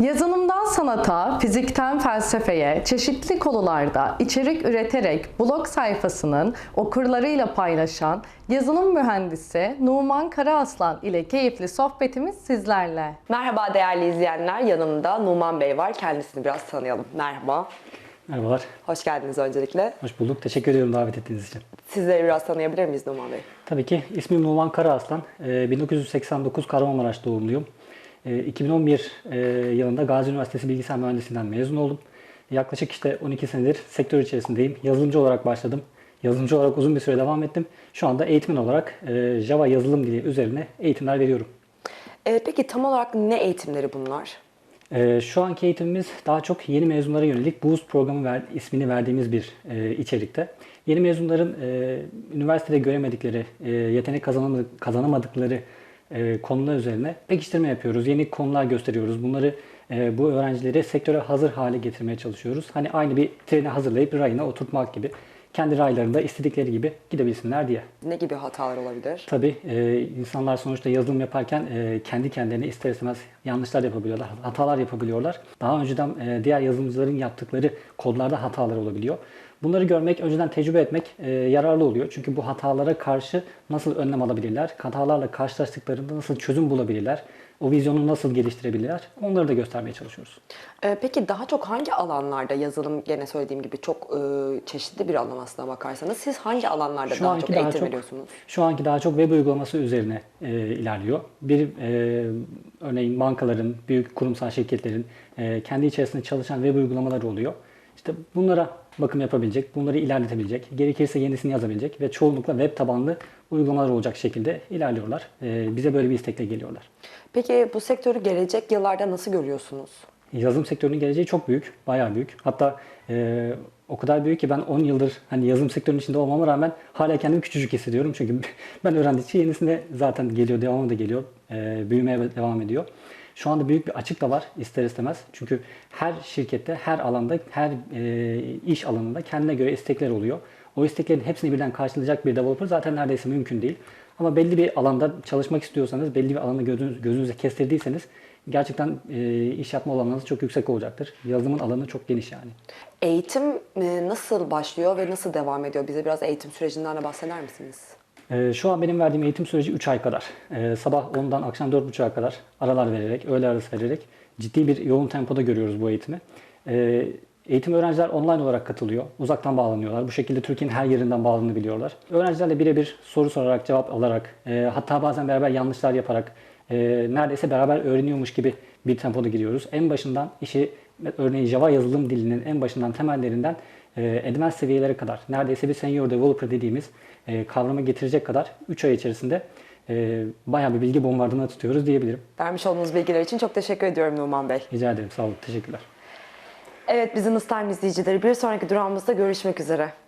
Yazılımdan sanata, fizikten felsefeye, çeşitli konularda içerik üreterek blog sayfasının okurlarıyla paylaşan yazılım mühendisi Numan Karaaslan ile keyifli sohbetimiz sizlerle. Merhaba değerli izleyenler. Yanımda Numan Bey var. Kendisini biraz tanıyalım. Merhaba. Merhabalar, Hoş geldiniz öncelikle. hoş bulduk. Teşekkür ediyorum davet ettiğiniz için. Sizleri biraz tanıyabilir miyiz Numan Bey? Tabii ki ismim Numan Karaaslan. Ee, 1989 Kahramanmaraş doğumluyum. Ee, 2011 e, yılında Gazi Üniversitesi Bilgisayar Mühendisliğinden mezun oldum. Yaklaşık işte 12 senedir sektör içerisindeyim. Yazılımcı olarak başladım. Yazılımcı olarak uzun bir süre devam ettim. Şu anda eğitmen olarak e, Java yazılım dili üzerine eğitimler veriyorum. Peki tam olarak ne eğitimleri bunlar? Şu anki eğitimimiz daha çok yeni mezunlara yönelik Boost programı ver, ismini verdiğimiz bir e, içerikte. Yeni mezunların e, üniversitede göremedikleri, e, yetenek kazanamadık, kazanamadıkları e, konular üzerine pekiştirme yapıyoruz. Yeni konular gösteriyoruz. Bunları e, bu öğrencileri sektöre hazır hale getirmeye çalışıyoruz. Hani aynı bir treni hazırlayıp rayına oturtmak gibi. Kendi raylarında istedikleri gibi gidebilsinler diye. Ne gibi hatalar olabilir? Tabii e, insanlar sonuçta yazılım yaparken e, kendi kendilerine ister istemez yanlışlar yapabiliyorlar, hatalar yapabiliyorlar. Daha önceden e, diğer yazılımcıların yaptıkları kodlarda hatalar olabiliyor. Bunları görmek, önceden tecrübe etmek e, yararlı oluyor. Çünkü bu hatalara karşı nasıl önlem alabilirler, hatalarla karşılaştıklarında nasıl çözüm bulabilirler, o vizyonu nasıl geliştirebilirler onları da göstermeye çalışıyoruz. Ee, peki daha çok hangi alanlarda yazılım gene söylediğim gibi çok e, çeşitli bir alan aslına bakarsanız siz hangi alanlarda Şu daha çok daha eğitim çok- veriyorsunuz? Şu anki daha çok web uygulaması üzerine e, ilerliyor. Bir e, örneğin bankaların, büyük kurumsal şirketlerin e, kendi içerisinde çalışan web uygulamaları oluyor. İşte bunlara bakım yapabilecek, bunları ilerletebilecek, gerekirse yenisini yazabilecek ve çoğunlukla web tabanlı uygulamalar olacak şekilde ilerliyorlar. E, bize böyle bir istekle geliyorlar. Peki bu sektörü gelecek yıllarda nasıl görüyorsunuz? Yazılım sektörünün geleceği çok büyük, bayağı büyük. Hatta e, o kadar büyük ki ben 10 yıldır hani yazılım sektörünün içinde olmama rağmen hala kendimi küçücük hissediyorum. Çünkü ben öğrendikçe yenisine zaten geliyor, devamı da geliyor, e, büyümeye devam ediyor. Şu anda büyük bir açık da var ister istemez. Çünkü her şirkette, her alanda, her e, iş alanında kendine göre istekler oluyor. O isteklerin hepsini birden karşılayacak bir developer zaten neredeyse mümkün değil. Ama belli bir alanda çalışmak istiyorsanız, belli bir alanı gözünüz, gözünüze kestirdiyseniz gerçekten e, iş yapma olanınız çok yüksek olacaktır. Yazılımın alanı çok geniş yani. Eğitim e, nasıl başlıyor ve nasıl devam ediyor? Bize biraz eğitim sürecinden de bahseder misiniz? E, şu an benim verdiğim eğitim süreci 3 ay kadar. E, sabah 10'dan akşam 4.30'a kadar aralar vererek, öğle arası vererek ciddi bir yoğun tempoda görüyoruz bu eğitimi. E, eğitim öğrenciler online olarak katılıyor. Uzaktan bağlanıyorlar. Bu şekilde Türkiye'nin her yerinden bağlanabiliyorlar. Öğrencilerle birebir soru sorarak, cevap alarak, e, hatta bazen beraber yanlışlar yaparak, e, neredeyse beraber öğreniyormuş gibi bir tempoda gidiyoruz. En başından işi örneğin Java yazılım dilinin en başından temellerinden e, advanced seviyelere kadar neredeyse bir senior developer dediğimiz e, kavrama getirecek kadar 3 ay içerisinde e, bayağı bir bilgi bombardımanı tutuyoruz diyebilirim. Vermiş olduğunuz bilgiler için çok teşekkür ediyorum Numan Bey. Rica ederim. Sağ olun. Teşekkürler. Evet Business Time izleyicileri bir sonraki durağımızda görüşmek üzere.